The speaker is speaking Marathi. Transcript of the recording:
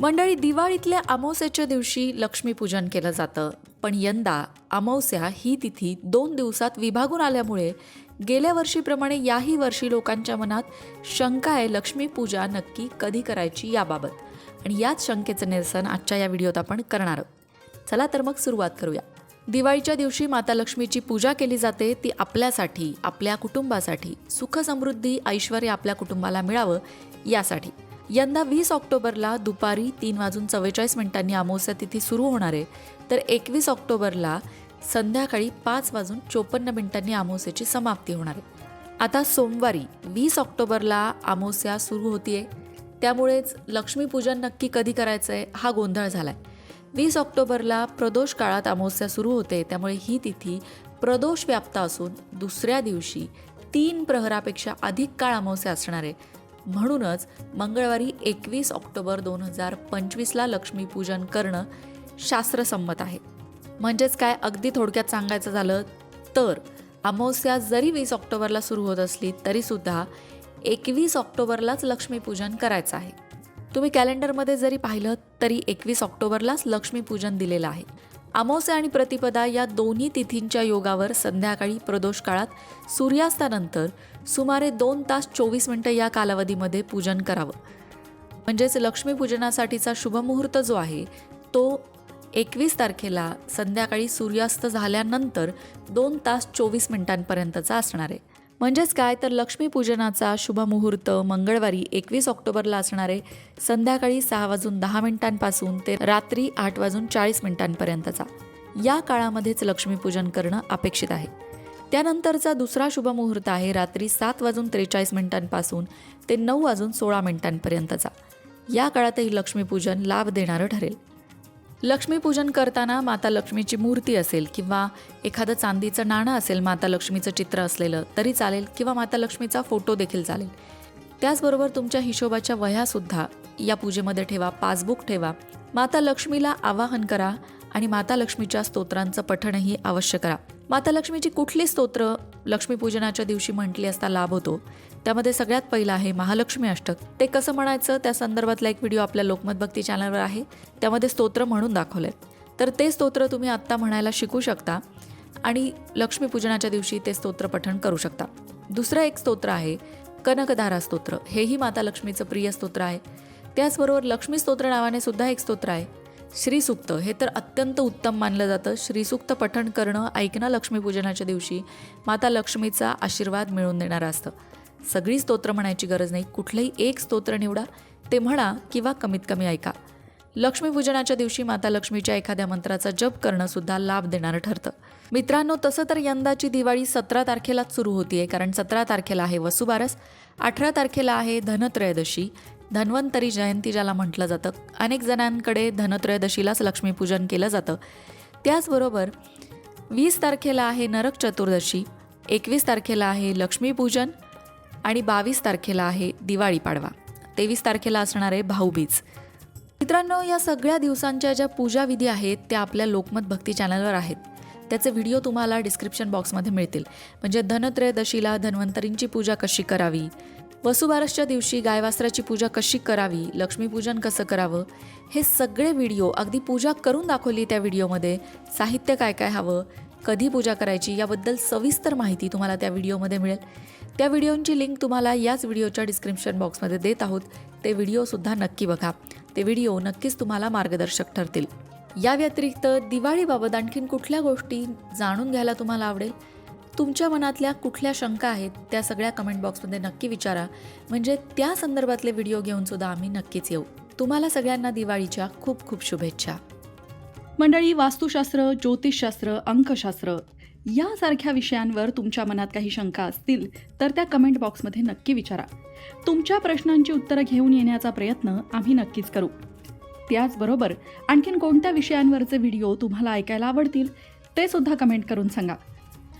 मंडळी दिवाळीतल्या अमावस्याच्या दिवशी लक्ष्मीपूजन केलं जातं. पण यंदा अमावस्या ही तिथी दोन दिवसात विभागून आल्यामुळे गेल्या वर्षीप्रमाणे याही वर्षी लोकांच्या मनात शंका आहे लक्ष्मीपूजा नक्की कधी करायची याबाबत. आणि याच शंकेचं निरसन आजच्या या व्हिडिओत आपण करणार आहोत. चला तर मग सुरुवात करूया. दिवाळीच्या दिवशी माता लक्ष्मीची पूजा केली जाते ती आपल्यासाठी आपल्या कुटुंबासाठी. सुखसमृद्धी ऐश्वर आपल्या कुटुंबाला मिळावं यासाठी. यंदा वीस ऑक्टोबरला दुपारी तीन वाजून चव्वेचाळीस मिनिटांनी अमावस्या तिथी सुरू होणार आहे. तर एकवीस ऑक्टोबरला संध्याकाळी पाच वाजून चोपन्न मिनिटांनी अमावस्याची समाप्ती होणार आहे. आता सोमवारी वीस ऑक्टोबरला अमावस्या सुरू होतीये. त्यामुळेच लक्ष्मीपूजन नक्की कधी करायचं आहे हा गोंधळ झाला आहे वीस ऑक्टोबरला प्रदोष काळात अमावस्या सुरू होते त्यामुळे ही तिथी प्रदोष व्याप्त असून दुसऱ्या दिवशी तीन प्रहरापेक्षा अधिक काळ अमावस्या असणार आहे. म्हणूनच मंगळवारी एकवीस ऑक्टोबर दोन हजार पंचवीसला लक्ष्मीपूजन करणं शास्त्रसंमत आहे. म्हणजेच काय? अगदी थोडक्यात सांगायचं झालं तर अमावस्या जरी वीस ऑक्टोबरला सुरू होत असली तरीसुद्धा एकवीस ऑक्टोबरलाच लक्ष्मीपूजन करायचं आहे. तुम्ही कॅलेंडरमध्ये जरी पाहिलं तरी एकवीस ऑक्टोबरलाच लक्ष्मीपूजन दिलेलं आहे. अमावस्या आणि प्रतिपदा या दोन्ही तिथींच्या योगावर संध्याकाळी प्रदोष काळात सूर्यास्तानंतर सुमारे दोन तास चोवीस मिनटं या कालावधीमध्ये पूजन करावं. म्हणजेच लक्ष्मीपूजनासाठीचा शुभमुहूर्त जो आहे तो एकवीस तारखेला संध्याकाळी सूर्यास्त झाल्यानंतर दोन तास चोवीस मिनिटांपर्यंतचा असणार आहे. म्हणजेच काय? तर लक्ष्मीपूजनाचा शुभमुहूर्त मंगळवारी एकवीस ऑक्टोबरला असणारे संध्याकाळी सहा वाजून दहा मिनिटांपासून ते रात्री आठ वाजून चाळीस मिनिटांपर्यंतचा. या काळामध्येच लक्ष्मीपूजन करणं अपेक्षित आहे. त्यानंतरचा दुसरा शुभमुहूर्त आहे रात्री सात वाजून त्रेचाळीस मिनिटांपासून ते नऊ वाजून सोळा मिनिटांपर्यंतचा. या काळातही लक्ष्मीपूजन लाभ देणारं ठरेल. लक्ष्मीपूजन करताना माता लक्ष्मीची मूर्ती असेल किंवा एखादं चांदीचं नाणं असेल माता लक्ष्मीचं चित्र असलेलं तरी चालेल किंवा माता लक्ष्मीचा फोटो देखील चालेल. त्याचबरोबर तुमच्या हिशोबाच्या वह्यासुद्धा या पूजेमध्ये ठेवा पासबुक ठेवा. माता लक्ष्मीला आवाहन करा आणि माता लक्ष्मीच्या स्तोत्रांचं पठणही अवश्य करा. माता लक्ष्मीची कुठली स्तोत्र लक्ष्मीपूजनाच्या दिवशी म्हटली असता लाभ होतो. त्यामध्ये सगळ्यात पहिलं आहे महालक्ष्मी अष्टक. ते कसं म्हणायचं? त्या संदर्भातला एक व्हिडिओ आपल्या लोकमत भक्ती चॅनलवर आहे. त्यामध्ये स्तोत्र म्हणून दाखवले तर ते स्तोत्र तुम्ही आत्ता म्हणायला शिकू शकता आणि लक्ष्मीपूजनाच्या दिवशी ते स्तोत्र पठण करू शकता. दुसरं एक स्तोत्र आहे कनकधारा स्तोत्र. हेही माता लक्ष्मीचं प्रिय स्तोत्र आहे. त्याचबरोबर लक्ष्मी स्तोत्र नावाने सुद्धा एक स्तोत्र आहे. श्रीसुक्त हे तर अत्यंत उत्तम मानलं जातं. श्रीसुक्त पठण करणं ऐकणं लक्ष्मीपूजनाच्या दिवशी माता लक्ष्मीचा आशीर्वाद मिळवून देणारं असतं. सगळी स्तोत्र म्हणायची गरज नाही. कुठलंही एक स्तोत्र निवडा ते म्हणा किंवा कमीत कमी ऐका. लक्ष्मीपूजनाच्या दिवशी माता लक्ष्मीच्या एखाद्या मंत्राचा जप करणं सुद्धा लाभ देणारं ठरतं. मित्रांनो तसं तर यंदाची दिवाळी सतरा तारखेलाच सुरू होतीये कारण सतरा तारखेला आहे वसुबारस अठरा तारखेला आहे धनत्रयोदशी धन्वंतरी जयंती ज्याला म्हटलं जातं. अनेक जणांकडे धनत्रयोदशीलाच लक्ष्मीपूजन केलं जातं. त्याचबरोबर वीस तारखेला आहे नरक चतुर्दशी एकवीस तारखेला आहे लक्ष्मीपूजन आणि बावीस तारखेला आहे दिवाळी पाडवा. तेवीस तारखेला असणार आहे भाऊबीज मित्रांनो या सगळ्या दिवसांच्या ज्या पूजाविधी आहेत त्या आपल्या लोकमत भक्ती चॅनलवर आहेत. त्याचे व्हिडिओ तुम्हाला डिस्क्रिप्शन बॉक्समध्ये मिळतील. म्हणजे धनत्रयोदशीला धन्वंतरींची पूजा कशी करावी? वसुबारसच्या दिवशी गायवास्त्राची पूजा कशी करावी लक्ष्मीपूजन कसं करावं हे सगळे व्हिडिओ अगदी पूजा करून दाखवली त्या व्हिडिओमध्ये. साहित्य काय काय हवं कधी पूजा करायची याबद्दल सविस्तर माहिती तुम्हाला त्या व्हिडिओमध्ये मिळेल. त्या व्हिडिओंची लिंक तुम्हाला याच व्हिडिओच्या डिस्क्रिप्शन बॉक्समध्ये देत आहोत. ते व्हिडिओसुद्धा नक्की बघा. ते व्हिडिओ नक्कीच तुम्हाला मार्गदर्शक ठरतील. या व्यतिरिक्त दिवाळीबाबत आणखीन कुठल्या गोष्टी जाणून घ्यायला तुम्हाला आवडेल? तुमच्या मनातल्या कुठल्या शंका आहेत त्या सगळ्या कमेंट बॉक्समध्ये नक्की विचारा. म्हणजे त्या संदर्भातले व्हिडिओ घेऊन सुद्धा आम्ही नक्कीच येऊ. तुम्हाला सगळ्यांना दिवाळीच्या खूप खूप शुभेच्छा. मंडळी वास्तुशास्त्र ज्योतिषशास्त्र अंकशास्त्र यासारख्या विषयांवर तुमच्या मनात काही शंका असतील तर त्या कमेंट बॉक्समध्ये नक्की विचारा. तुमच्या प्रश्नांची उत्तरं घेऊन येण्याचा प्रयत्न आम्ही नक्कीच करू. त्याचबरोबर आणखीन कोणत्या विषयांवरचे व्हिडिओ तुम्हाला ऐकायला आवडतील ते सुद्धा कमेंट करून सांगा.